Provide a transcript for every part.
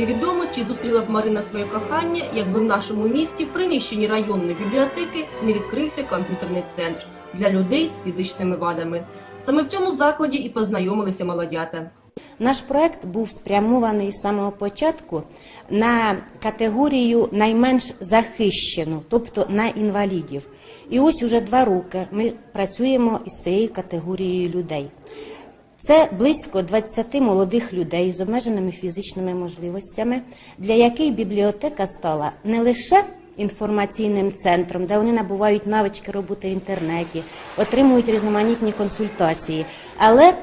Невідомо, чи зустріла б Марина своє кохання, якби в нашому місті в приміщенні районної бібліотеки не відкрився комп'ютерний центр для людей з фізичними вадами. Саме в цьому закладі і познайомилися молодята. Наш проект був спрямований з самого початку на категорію найменш захищену, тобто на інвалідів. І ось уже два роки ми працюємо із цією категорією людей. Це близько 20 молодих людей з обмеженими фізичними можливостями, для яких бібліотека стала не лише інформаційним центром, де вони набувають навички роботи в інтернеті, отримують різноманітні консультації, але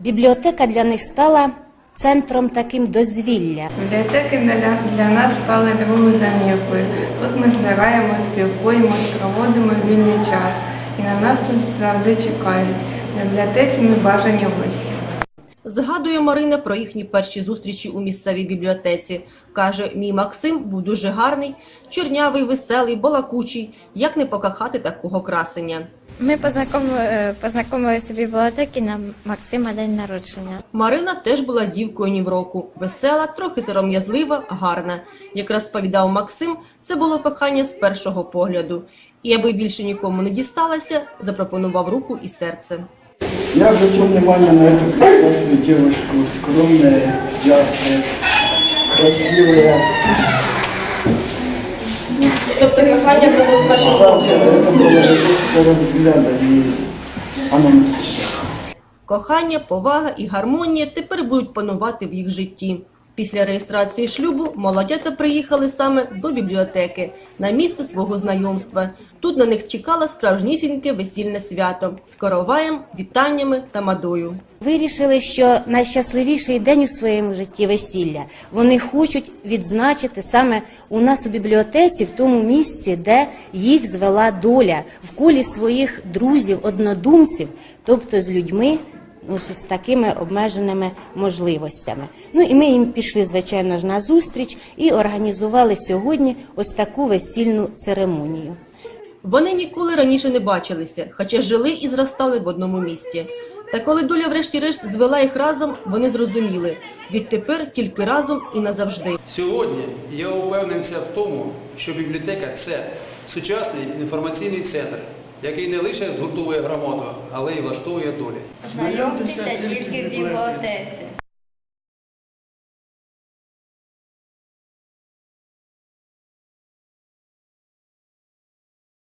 бібліотека для них стала центром таким дозвілля. Бібліотеки для, для нас стали другою домівкою. Тут ми збираємо, спілкуємось, проводимо вільний час. І на нас тут завжди чекають. В бібліотеці ми бажані гості. Згадує Марина про їхні перші зустрічі у місцевій бібліотеці. Каже, мій Максим був дуже гарний, чорнявий, веселий, балакучий. Як не покохати такого красення? Ми познайомили, е, познайомилися в бібліотеці на Максима день народження. Марина теж була дівкою ні в року, весела, трохи сором'язлива, гарна. Як розповідав Максим, це було кохання з першого погляду І аби більше нікому не дісталася, запропонував руку і серце. Я обратил внимание на эту прекрасную девушку, скромная, яркая, красивая. Тобто кохання було з першого Да, это было любовь с первого взгляда, и оно не сейчас. Кохання, повага і гармонія тепер будуть панувати в їх житті. Після реєстрації шлюбу молодята приїхали саме до бібліотеки на місце свого знайомства. Тут на них чекало справжнісіньке весільне свято з короваєм, вітаннями та мадою. Вирішили, що найщасливіший день у своєму житті весілля вони хочуть відзначити саме у нас у бібліотеці, в тому місці, де їх звела доля, в колі своїх друзів, однодумців, тобто з людьми. Ну, з такими обмеженими можливостями. Ну і ми їм пішли, звичайно ж, на зустріч і організували сьогодні ось таку весільну церемонію. Вони ніколи раніше не бачилися, хоча жили і зростали в одному місті. Та коли доля врешті-решт звела їх разом, вони зрозуміли відтепер тільки разом і назавжди. Сьогодні я упевнився в тому, що бібліотека це сучасний інформаційний центр, який не лише згуртовує громаду, але й влаштовує долі. Знайомтеся тільки в бібліотеці.